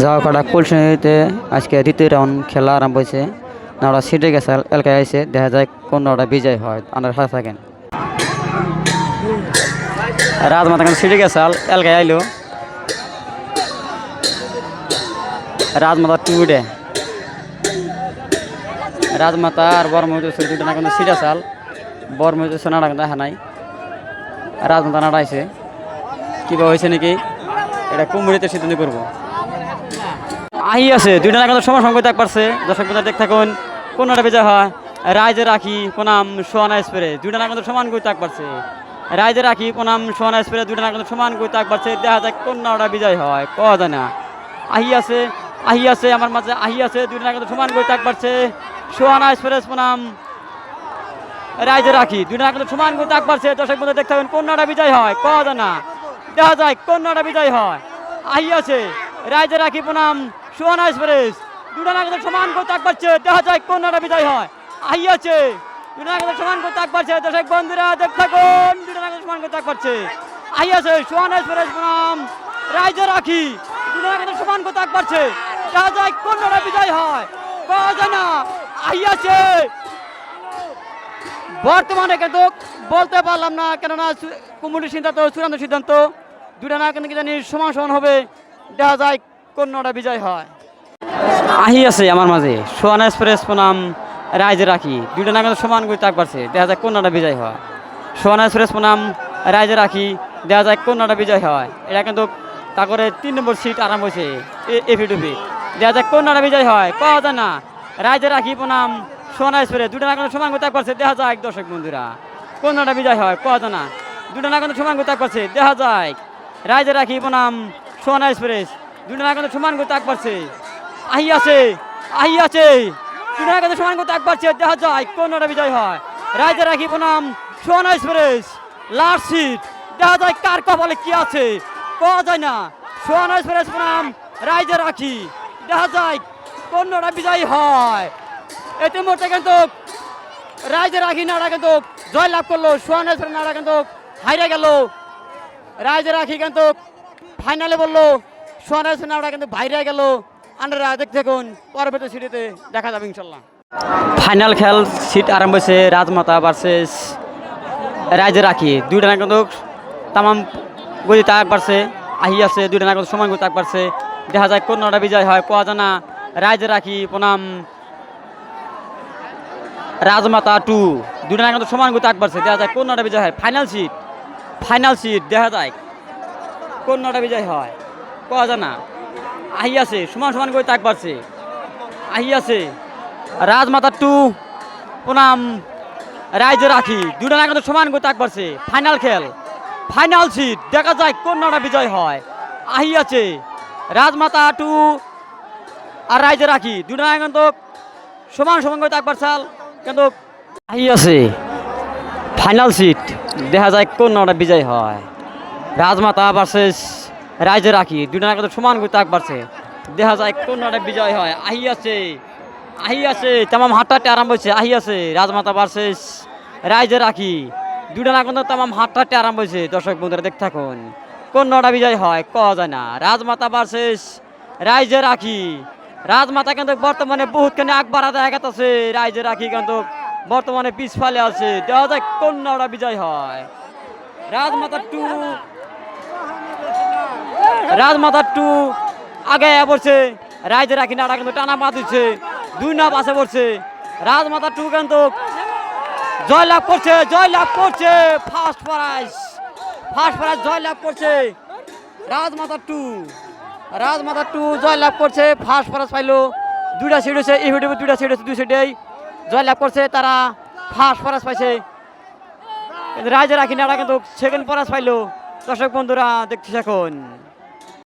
যাওয়াকাটা কুলসিতে আজকে দ্বিতীয় রাউন্ড খেলা আরম্ভ হয়েছে নাওড়া সিটে গেছে এলাকায় আইসে দেখা যায় কোন নাওড়া বিজয় হয়। আন্ডার সাথে থাকেন রাজমাতা কিন্তু সিটে গেছে এলাকায় আইলো। রাজমাতা টুডে রাজমাতা আর বর্মহিত দুটো না কিন্তু সিট আছে বর্মহিত সোনাটা কিন্তু দেখা নাই। রাজমাতা নাড়াইছে। কিবা হয়েছে নাকি? এটা কুমড়িতে সিদ্ধান্ত করব। আহি আছে। দুইটা না কিন্তু সময় সঙ্গে দেখ পারছে। দর্শক বন্ধুরা দেখ থাকুন কোনটা বেজা হয়? রাইজে রাখি কোনাম সোয়ানা স্প্রে। দুইটা না কিন্তু সমান করে তাক পারছে। রাইজে রাখি কোনাম সোয়ানা স্প্রে, দুইটা না কিন্তু সমান করে তাক পারছে। দেখা যায় কোন নাওটা বিজয় হয়। কওয়া যায় না। আহি আছে আহি আছে, আমার মাঝে আহি আছে। দুইটা না কিন্তু সমান করে তাক পারছে। সোয়ানা স্প্রেস কোনাম রাইজে রাখি, দুইটা না কিন্তু সমান করে তাক পারছে। দর্শক বন্ধু দেখ থাকুন, কোন নাওটা বিজয় হয়? কওয়া যায় না। দেখা যায় কোন নাওটা বিজয় হয়। আহি আছে, রাইজে রাখি, প্রণাম। সুহানা এক্সপ্রেস দুটা নাগাদ সমান করে তাক পাচ্ছে দেখা যায় কোন নাটা বিজয় হয়? আহি আছে দুটা নাগাদ সমান করে তাক পাচ্ছে দর্শক বন্ধুরা দেখ থাকুন। দুটা নাগাদ সমান করে তাক পাচ্ছে আহি আছে সুহানা এক্সপ্রেস প্রণাম রাইজে রাখি। দুটা নাগাদ সমান করে তাক পাচ্ছে দেখা যায় কোন নাটা বিজয় হয়? পাওয়া যায় না। আহি আছে বর্তমানে কিন্তু বলতে পারলাম না, কেননা কমিটির সিদ্ধান্ত, চূড়ান্ত সিদ্ধান্ত। দুটা না কিন্তু জানি সমান সমান হবে। দেখা যায় কোন নটা বিজয় হয়। আহি আছে আমার মাঝে। সোয়ান এক্সপ্রেস প্রণাম, রাইজে রাখি। দুইটা না কিন্তু সমান করে তাক পারছে দেখা যায় কোন নটা বিজয় হয়। সোয়ান এক্সপ্রেস প্রণাম, রাইজে রাখি, দেখা যায় কোন নটা বিজয় হয়। এটা কিন্তু তারপরে তিন নম্বর সিট আরাম হয়েছে এফি টুপি দেখা যায় কোন নটা বিজয় হয়, পাওয়া যায় না। রাইজে রাখি প্রণাম সোনা এক্সপ্রেস। দুটা না সমান করে তাক পারছে দেখা যায় দর্শক বন্ধুরা। কোন নটা বিজয় হয়, পাওয়া যায় না। দুটা না সমান করে তাক পারছে দেখা যায় রাইজে রাখি প্রণাম সোনা এক্সপ্রেস। কিন্তু সমান করে তাক পারছে। আহি আছে আহি আছে। কিন্তু সমান করে তাক পারছে, দেখা যায় কোন নটা বিজয় হয়। রাইজে রাখি প্রণাম সোনা এক্সপ্রেস লাস্ট সিট দেখা যায় কার কপালে কি আছে, পাওয়া যায় না। সোনা এক্সপ্রেস প্রণাম, রাইজে রাখি। দেখা যায় কোন নটা বিজয় হয়। এতে মোটে কিন্তু রাইজে রাখি নাড়া কিন্তু জয় লাভ করল, সোহান নাড়া কিন্তু হাইরে গেল। রাইজে রাখি কিন্তু ফাইনালে বলল সোহান এক্সপ্রেস নাড়া কিন্তু বাইরে গেল। আন্ডারা দেখতে থাকুন, পরবর্তী সিটিতে দেখা যাবে ইনশাল্লাহ। ফাইনাল খেল সিট আরম্ভ হয়েছে রাজমাতা ভার্সেস রাইজে রাখি। দুইটা না কিন্তু তামাম গতি তাক পারছে আহি আছে, দুইটা না কিন্তু সমান গতি তাক পারছে দেখা যায় কোন নটা বিজয় হয়, কোয়া জানা, রাইজে রাখি, প্রণাম। রাজমাতা টু দুটা কিন্তু সমান গতি তাক পারছে দেখা যায় কোন নটা বিজয় হয় ফাইনাল সিট ফাইনাল সিট দেখা যায় কোন নটা বিজয় হয়। কোয়া জানা? আহি আছে, সমান সমান করে তাক পারছে আহি আছে। রাজমাতা টু, প্রণাম। রাইজে রাখি। দুটা না কিন্তু সমান করে তাক পারছে ফাইনাল খেল। ফাইনাল সিট দেখা যায় কোন নটা বিজয় হয়। আহি আছে। রাজমাতা টু আর রাইজে রাখি। দুটা না কিন্তু সমান সমান করে তাক পারছাল কিন্তু আহি আছে। ফাইনাল সিট দেখা যায় কোন নটা বিজয় হয়। রাজমাতা ভার্সেস রাইজে রাখি। দুটা না কিন্তু সমান করে তাক দেখা যায় কোন নটা বিজয় হয়। আহি আছে। আহি আছে। তামাম হাট্টাটে আরম্ভ হয়েছে। আহি আছে। রাজমাতা ভার্সেস রাইজে রাখি। দুটা না কিন্তু তামাম হাট্টাটে আরম্ভ হয়েছে। দর্শক বন্ধুরা, দেখতে থাকুন। কোন নটা বিজয় হয়, কওয়া যায় না। রাজমাতা ভার্সেস রাইজে রাখি। রাজমাতা কিন্তু বর্তমানে বহুত খানি আগ বাড়া দেখা গেছে রাইজে রাখি কিন্তু বর্তমানে পিছফালে আছে। দেখা যায় কোন নটা বিজয় হয়। রাজমাতা টু রাজমাতা টু আগে পড়ছে রাইজে রাখি নাড়া কিন্তু টানা পা দিচ্ছে, দুই না পাশে পড়ছে। রাজমাতা টু কিন্তু জয় লাভ করছে জয় লাভ করছে ফার্স্ট প্রাইজ ফার্স্ট প্রাইজ জয় লাভ করছে, রাজমাতা টু রাজমাতা টু জয় লাভ করছে ফার্স্ট প্রাইজ পাইলো, দুইটা সিট হয়েছে, এই ভিডিও দুইটা সিট হয়েছে, দুই সিটেই জয় লাভ করছে, তারা ফার্স্ট প্রাইজ পাইছে। রাইজে রাখি নাড়া কিন্তু সেকেন্ড প্রাইজ পাইলো। দর্শক বন্ধুরা দেখছি এখন।